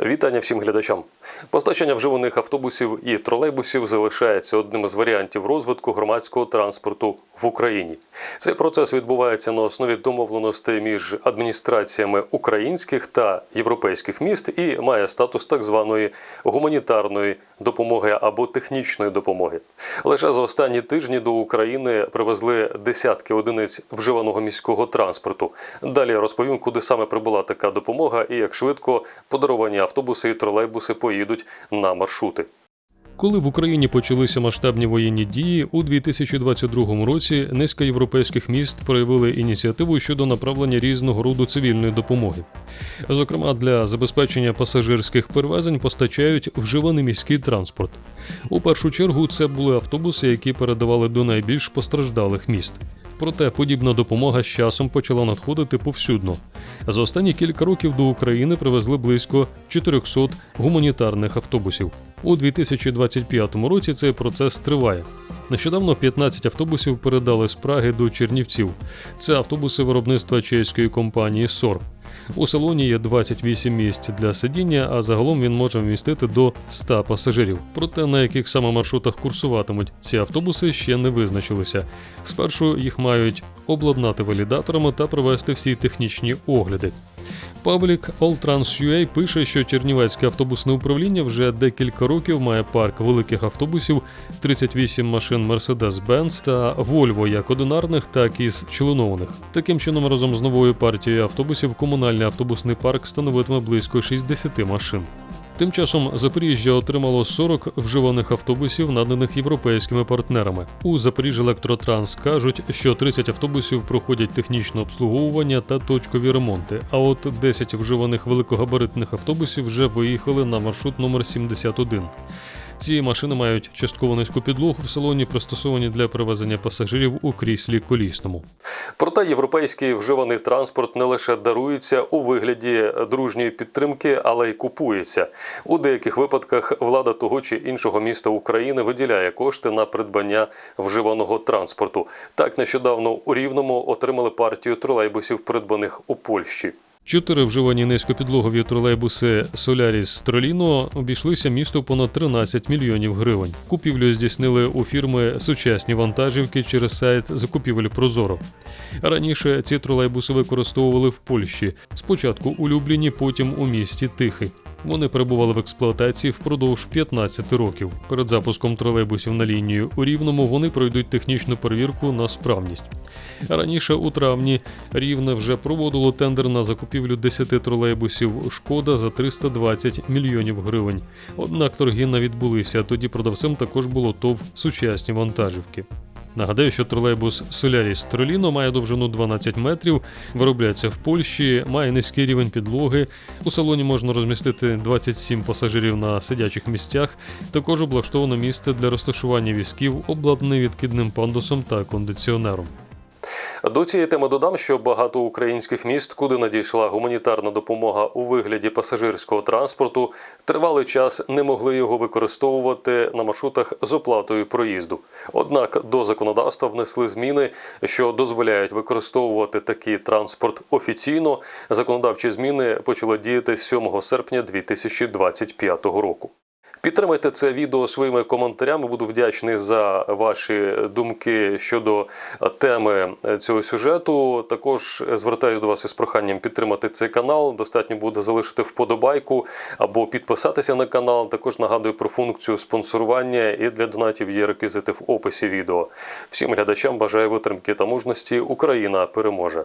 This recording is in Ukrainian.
Вітання всім глядачам. Постачання вживаних автобусів і тролейбусів залишається одним із варіантів розвитку громадського транспорту в Україні. Цей процес відбувається на основі домовленостей між адміністраціями українських та європейських міст і має статус так званої гуманітарної допомоги або технічної допомоги. Лише за останні тижні до України привезли десятки одиниць вживаного міського транспорту. Далі розповім, куди саме прибула така допомога і як швидко подаровані автобуси і тролейбуси поїдуть на маршрути. Коли в Україні почалися масштабні воєнні дії, у 2022 році низка європейських міст проявили ініціативу щодо направлення різного роду цивільної допомоги. Зокрема, для забезпечення пасажирських перевезень постачають вживаний міський транспорт. У першу чергу це були автобуси, які передавали до найбільш постраждалих міст. Проте подібна допомога з часом почала надходити повсюдно. За останні кілька років до України привезли близько 400 гуманітарних автобусів. У 2025 році цей процес триває. Нещодавно 15 автобусів передали з Праги до Чернівців. Це автобуси виробництва чеської компанії СОР. У салоні є 28 місць для сидіння, а загалом він може вмістити до 100 пасажирів. Проте на яких саме маршрутах курсуватимуть ці автобуси ще не визначилися. Спершу їх мають обладнати валідаторами та провести всі технічні огляди. Паблік Alltrans.ua пише, що Чернівецьке автобусне управління вже декілька років має парк великих автобусів, 38 машин Mercedes-Benz та Volvo як одинарних, так і з членованих. Таким чином, разом з новою партією автобусів, комунальний автобусний парк становитиме близько 60 машин. Тим часом Запоріжжя отримало 40 вживаних автобусів, наданих європейськими партнерами. У Запоріжжя Електротранс кажуть, що 30 автобусів проходять технічне обслуговування та точкові ремонти. А от 10 вживаних великогабаритних автобусів вже виїхали на маршрут номер 71. Ці машини мають частково низьку підлогу в салоні, пристосовані для перевезення пасажирів у кріслі колісному. Проте європейський вживаний транспорт не лише дарується у вигляді дружньої підтримки, але й купується. У деяких випадках влада того чи іншого міста України виділяє кошти на придбання вживаного транспорту. Так нещодавно у Рівному отримали партію тролейбусів, придбаних у Польщі. Чотири вживані низькопідлогові тролейбуси Solaris Trolino обійшлися місту понад 13 мільйонів гривень. Купівлю здійснили у фірми сучасні вантажівки через сайт закупівель Прозоро. Раніше ці тролейбуси використовували в Польщі. Спочатку у Любліні, потім у місті Тихий. Вони перебували в експлуатації впродовж 15 років. Перед запуском тролейбусів на лінію у Рівному вони пройдуть технічну перевірку на справність. Раніше у травні Рівне вже проводило тендер на закупівлю 10 тролейбусів Шкода за 320 мільйонів гривень. Однак торги не відбулися. Тоді продавцем також було ТОВ сучасні вантажівки. Нагадаю, що тролейбус Trolino має довжину 12 метрів, виробляється в Польщі, має низький рівень підлоги. У салоні можна розмістити 27 пасажирів на сидячих місцях. Також облаштовано місце для розташування візків, обладнане відкидним пандусом та кондиціонером. До цієї теми додам, що багато українських міст, куди надійшла гуманітарна допомога у вигляді пасажирського транспорту, тривалий час не могли його використовувати на маршрутах з оплатою проїзду. Однак до законодавства внесли зміни, що дозволяють використовувати такий транспорт офіційно. Законодавчі зміни почали діяти з 7 серпня 2025 року. Підтримайте це відео своїми коментарями. Буду вдячний за ваші думки щодо теми цього сюжету. Також звертаюся до вас із проханням підтримати цей канал. Достатньо буде залишити вподобайку або підписатися на канал. Також нагадую про функцію спонсорування і для донатів є реквізити в описі відео. Всім глядачам бажаю витримки та мужності. Україна переможе.